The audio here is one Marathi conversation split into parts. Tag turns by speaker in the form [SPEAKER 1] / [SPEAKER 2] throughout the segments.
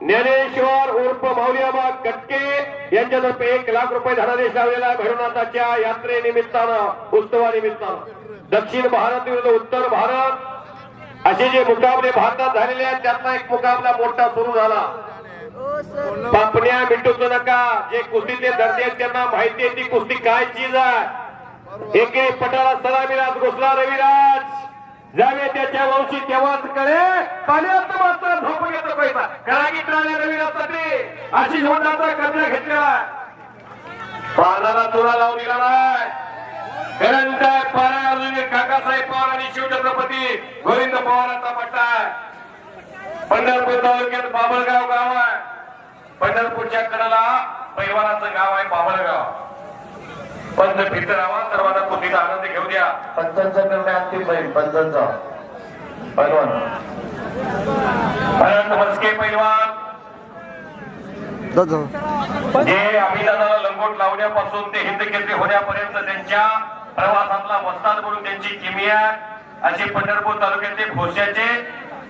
[SPEAKER 1] ज्ञानेश्वर उर्फ माऊलीआबा गटके यांच्यातर्फे एक लाख रुपये धनादेश लावलेला भैरवनाथाच्या यात्रेनिमित्तानं उत्सवानिमित्तानं दक्षिण भारत विरुद्ध उत्तर भारत. असे जे मुकाबले भारतात झालेले आहेत त्यातला एक मुकाबला मोठा सुरू झाला. पापण्या मिटूच नका. जे कुस्तीचे धरते त्यांना माहिती आहे ती कुस्ती काय चीज आहे. एके पटाला सलामीराज घुसला रविराज. जावे त्याच्या वंशी तेव्हाच कळे. पाण्यात मात्र झोप घेतो पैसा करागीत राहिल्या रविराजसाठी अशी झोंडाचा कर्ज घेतलेला. आहे चुरा लावून दिला नाही. करंटाय पारा अर्जुनी काकासाहेब पवार आणि शिवछत्रपती गोविंद पवारांचा पट्टा पंढरपूर तालुक्यात बाबळगाव गाव आहे. पंढरपूरच्या कडाला पैवानाचं गाव आहे बाबळगाव. पंच फिरतरावा सर्वांना कुस्तीचा आनंद घेऊ द्या
[SPEAKER 2] पंचांचा निर्णय अंतिम राहील पंचांचा. पैलवान
[SPEAKER 1] भरत मस्के पैलवान जे अभिदानाला लंगोट लावण्यापासून ते हिंद केसरी होण्यापर्यंत त्यांच्या प्रवासातला वस्ताद म्हणून त्यांची किमिया असे पंढरपूर तालुक्यातले भोश्याचे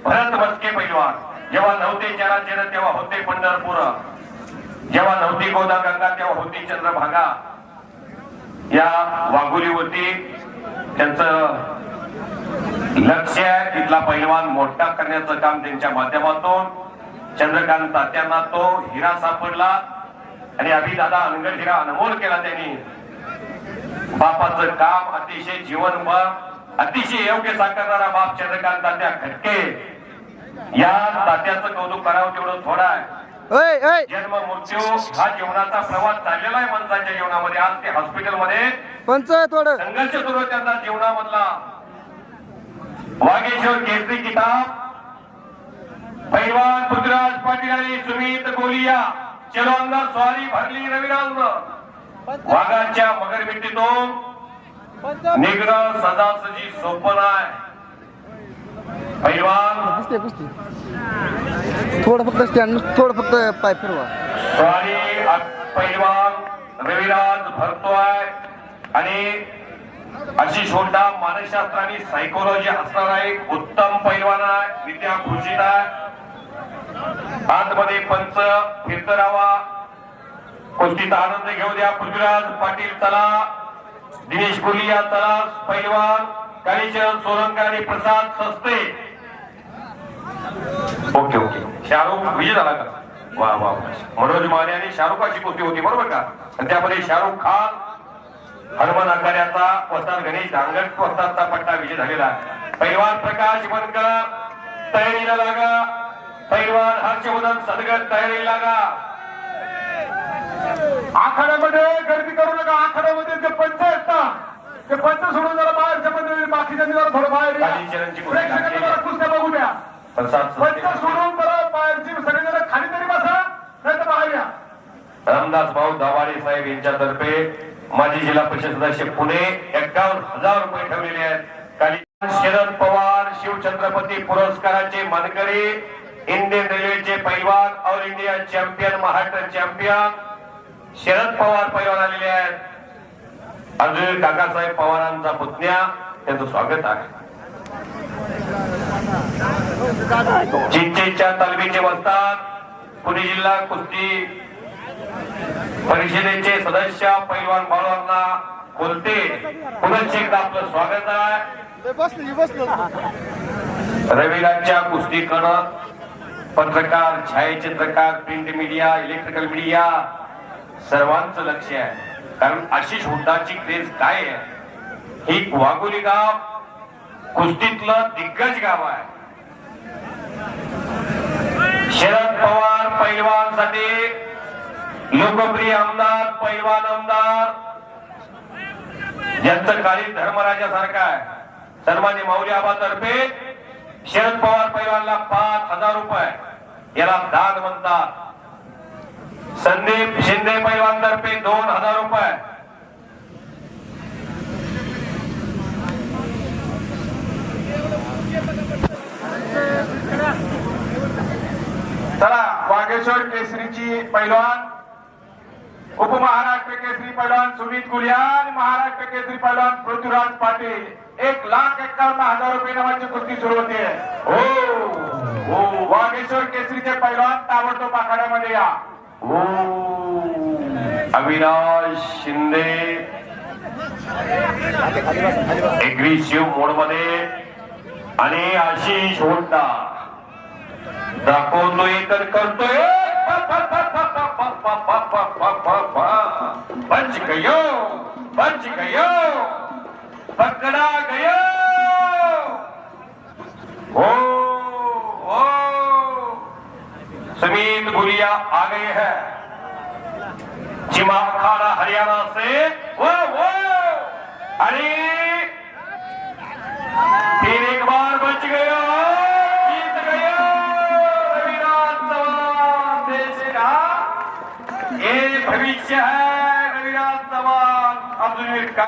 [SPEAKER 1] भरत मस्के पैलवान जेव्हा नव्हते चराचर तेव्हा होते पंढरपूर. जेव्हा नव्हती गोदा गंगा तेव्हा होती चंद्रभागा. या वाघोलीवरती त्यांचं लक्ष आहे. तिथला पैलवान मोठा करण्याचं काम त्यांच्या माध्यमातून. चंद्रकांत तात्यांना तो हिरा सापडला. आणि अभिदादा अनगड हिरा अनमोल केला त्यांनी. बापाचं काम अतिशय जीवनभर अतिशय योग्य साकारणारा बाप चंद्रकांत तात्या खटके. या तात्याचं कौतुक करावं तेवढं थोडं आहे. जन्म मृत्यू हा जीवनाचा प्रवास चाललेला आहे माणसाच्या जीवनामध्ये. आज ते हॉस्पिटलमध्ये
[SPEAKER 3] पंच थोडं
[SPEAKER 1] संघर्ष सुरू आहे त्यांचा जीवनामधला. वागेश्वर केसरी किताब. पैलवान पृथ्वीराज पाटील आणि सुमित गोलिया चलो अंदर स्वारी भरली रविराज. वाघाच्या मगरमिट्टीतून निग्र सदासजी सोपन आहे पैलवान
[SPEAKER 3] थोडं फक्त स्टँड थोडं फक्त पाय फिरवा.
[SPEAKER 1] स्वारी पैलवान रविराज भरतोय. आणि आशिष होंडा मानसशास्त्र आणि सायकोलॉजी असणारा एक उत्तम पैलवान आहे. विद्या भूषित आहे. आतमध्ये पंच फिरतरावा. कुस्तीचा आनंद घेऊ द्या पृथ्वीराज पाटील चला. दिनेश कोलिया चला. पैलवान कालीचरण सोलंकर आणि प्रसाद सस्ते. Okay okay. शाहरुख विजय झाला का? वा वा. मनोज माने आणि शाहरुखाची कुस्ती होती बरोबर का? आणि त्यामध्ये शाहरुख खान हनुमान आकार्याचा वस्ताद गणेश धांगड वस्तादचा पट्टा विजय झालेला. पैलवान प्रकाश बनकर तयारीला लागा. पैलवान हर्षवर्धन सदगत तयारीला लागा.
[SPEAKER 4] आखाड्यामध्ये गर्दी करू नका. आखाड्यामध्ये जे पंच आहेत ना ते पंच सोडून जरा बाहेरच्या बाकीच्यांनी जरा थोडं बाहेर प्रेक्षकांनी कुस्त्या बघू द्या. सोडून जरा बाहेरची सगळे जरा खाली तरी बसा नाही तर बाहेर या.
[SPEAKER 1] रामदास भाऊ दावाडे साहेब यांच्यातर्फे माजी जिल्हा परिषद सदस्य पुणे एक्कावन्न हजार रुपये ठेवलेले आहेत. काली शरद पवार शिवछत्रपती पुरस्काराचे मानकरी इंडियन रेल्वेचे पैलवान all India champion Maharashtra champion Sharad Pawar पैलवान आलेले आहेत. अजून काकासाहेब पवारांचा पुतण्या त्यांचं स्वागत आहे. चिंचेच्या तालमीचे वस्ताद पुणे जिल्हा कुस्ती परिषदेचे सदस्य पैलवान बाळवांना बोलते. पुनश्च एकदा आपलं स्वागत आहे. रविराजच्या कुस्तीकडं पत्रकार छायाचित्रकार प्रिंट मीडिया इलेक्ट्रिकल मीडिया सर्वांचं लक्ष आहे. कारण आशिष हुड्डाची क्रेज काय आहे? ही वाघोली गाव कुस्तीतलं दिग्गज गाव आहे. शरद पवार पैलवानसाठी लोकप्रिय आमदार पैलवान आमदार ज्यांचं काळी धर्मराजासारखं आहे. सन्मान्य माऊली आबातर्फे शरद पवार पैलवानला पाच हजार रुपये याला दान म्हणतात. संदीप शिंदे पैलवान तर्फे दोन हजार रुपये.
[SPEAKER 4] चला वागेश्वर केसरीची पैलवान उपमहाराष्ट्र केसरी पैलवान सुमित गुलिया आणि महाराष्ट्र केसरी पैलवान पृथ्वीराज पाटील. एक लाख एकावन्न हजार रुपये नावाची कुस्ती सुरू होते.
[SPEAKER 1] हो
[SPEAKER 4] हो वागेश्वर केसरीचे पैलवान ताबडतोब आखाड्यामध्ये या.
[SPEAKER 1] हो अविनाश शिंदे. एग्रेसिव्ह मोडमध्ये आणि आशिष होंडा दाखवतोय तर करतोय पंच गयो पंच गयो पकड़ा गयो हो हो समीत गुलिया आ गए हैं चिमा अखाड़ा हरियाणा से वो वो अरे Yeah.